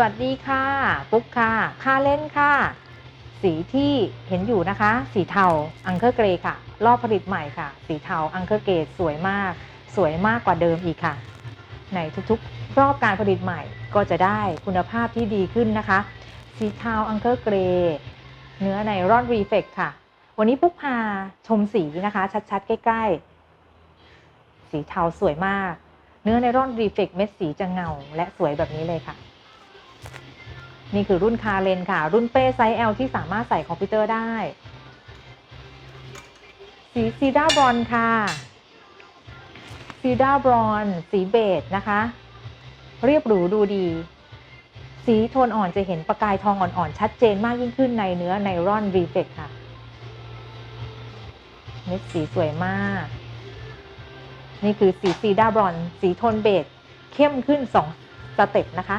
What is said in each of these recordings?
วัสดีค่ะ ปุ๊กค่ะ ค่าเล่นค่ะ สีที่เห็นอยู่นะคะ สีเทาอังเคอร์เกรค่ะ รอบผลิตใหม่ค่ะ สีเทาอังเคอร์เกรสวยมาก สวยมากกว่าเดิมอีกค่ะ ในทุกๆ รอบการผลิตใหม่ก็จะได้คุณภาพที่ดีขึ้นนะคะ สีเทาอังเคอร์เกรเนื้อในรอนรีเฟกค่ะ วันนี้ปุ๊กพาชมสีนะคะ ชัดๆ ใกล้ๆ สีเทาสวยมาก เนื้อไนรอนรีเฟกเม็ดสีจะเงาและสวยแบบนี้เลยค่ะ นี่คือรุ่นคาเลนค่ะ รุ่นเป้ไซส์ L ที่สามารถใส่คอมพิวเตอร์ได้ สีซีดาบรอนค่ะซีดาบรอนสีเบจนะคะ เรียบหรูดูดี สีโทนอ่อนจะเห็นประกายทองอ่อนๆ ชัดเจนมากยิ่งขึ้นในเนื้อไนรอนรีเฟกค่ะเม็ดสีสวยมาก นี่คือสีซีดาบรอน สีโทนเบจเข้มขึ้น2สเต็ปนะคะ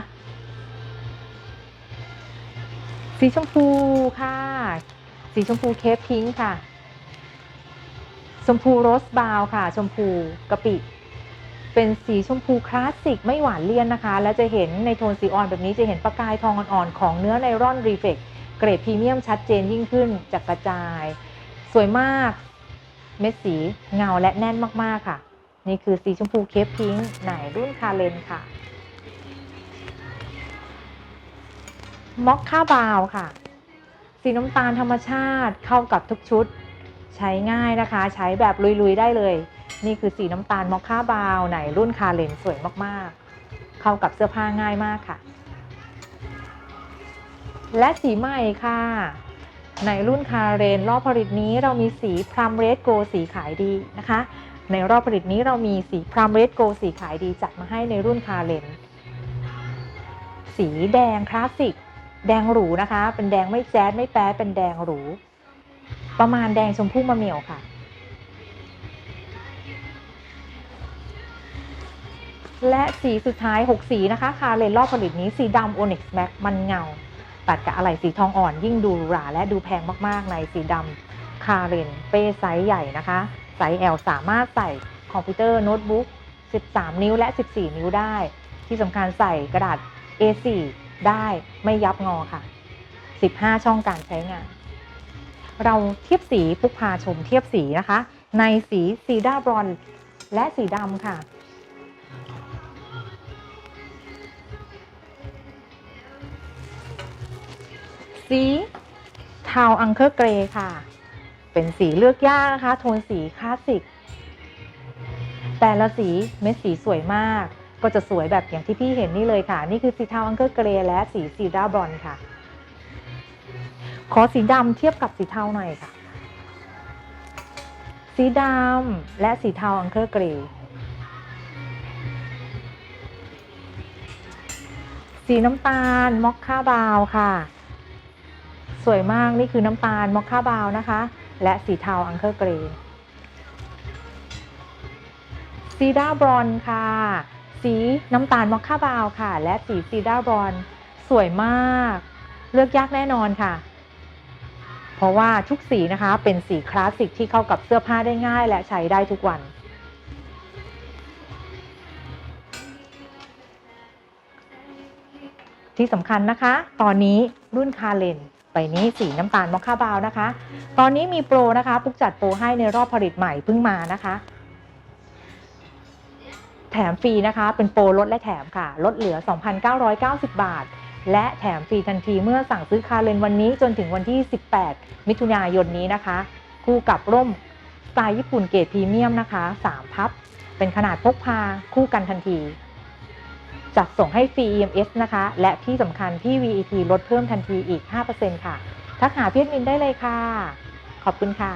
สีชมพูค่ะ สีชมพูเคปพิงค์ค่ะ ชมพูโรสบาวค่ะ ชมพูกะปิ เป็นสีชมพูคลาสสิกไม่หวานเลี่ยนนะคะ และจะเห็นในโทนสีอ่อนแบบนี้จะเห็นประกายทองอ่อนๆของเนื้อไนรอนรีเฟกเกรดพรีเมียมชัดเจนยิ่งขึ้นจากกระจาย สวยมากเม็ดสีเงาและแน่นมากๆค่ะ นี่คือสีชมพูเคปพิงค์ไหนรุ่นคาเลนค่ะ มอคค่าบาวค่ะ สีน้ำตาลธรรมชาติเข้ากับทุกชุด ใช้ง่ายนะคะ ใช้แบบลุย ๆ ได้เลย นี่คือสีน้ำตาลมอคค่าบาวไหนรุ่นคาเลนสวยมากๆ เข้ากับเสื้อผ้าง่ายมากค่ะ และสีใหม่ค่ะ ในรุ่นคาเรนรอบผลิตนี้เรามีสีพรัมเรดโกสีขายดีนะคะ ในรอบผลิตนี้เรามีสีพรัมเรดโกสีขายดีจัดมาให้ในรุ่นคาเรนสีแดงคลาสสิก แดงหรูนะคะ เป็นแดงไม่แจ๊ดไม่แป๊ดเป็นแดงหรู ประมาณแดงชมพู่มะเหมี่ยวค่ะ และสีสุดท้าย 6 สีนะคะ คาเลนรอบผลิตนี้สีดำ Onyx Max มันเงา ตัดกับอะไหล่สีทองอ่อนยิ่งดูหราและดูแพงมากๆในสีดำคาเรนเป้ไซส์ใหญ่นะคะ ไซส์ L สามารถใส่คอมพิวเตอร์โน้ตบุ๊ก 13 นิ้วและ 14 นิ้วได้ ที่สำคัญใส่กระดาษ A4 ได้ไม่ยับงอค่ะ 15 ช่องการใช้งาน เราเทียบสีพุกพาชมเทียบสีนะคะ ในสีซีดาบรอนและสีดำค่ะ สีเทาอังเคอร์เกรย์ค่ะ เป็นสีเลือกยากนะคะ โทนสีคลาสสิก แต่ละสีเม็ดสีสวยมาก ก็จะสวยแบบอย่างที่พี่เห็นนี่เลยค่ะ นี่คือสีเทาอังเคอร์เกรย์และสีซีดาบรอนค่ะ ขอสีดำเทียบกับสีเทาหน่อยค่ะ สีดำและสีเทาอังเคอร์เกรย์สีน้ำตาลมอคค่าบาวค่ะ สวยมากนี่คือน้ำตาลมอคค่าบาวนะคะ และสีเทาอังเคอร์เกรย์ซีดาบรอนค่ะ สีน้ำตาลมอคค่าบาวค่ะ และสีซีดาบอนสวยมาก เลือกยากแน่นอนค่ะ เพราะว่าทุกสีนะคะเป็นสีคลาสสิกที่เข้ากับเสื้อผ้าได้ง่าย และใช้ได้ทุกวัน ที่สำคัญนะคะ ตอนนี้รุ่นคาเลนไปนี้สีน้ำตาลมอคค่าบาวนะคะ ตอนนี้มีโปรนะคะปุกจัดโปรให้ในรอบผลิตใหม่เพิ่งมานะคะ แถมฟรีนะคะ เป็นโปรลดและแถมค่ะ ลดเหลือ 2,990 บาท และแถมฟรีทันทีเมื่อสั่งซื้อคาเลนวันนี้จนถึงวันที่ 18 มิถุนายนนี้นะคะ คู่กับร่มสไตล์ญี่ปุ่นเกรดพรีเมียมนะคะ 3 พับ เป็นขนาดพกพาคู่กันทันที จัดส่งให้ฟรี EMS นะคะ และที่สำคัญพี่ VEP ลดเพิ่มทันทีอีก 5%ค่ะ ทักหาเพี่มินได้เลยค่ะ ขอบคุณค่ะ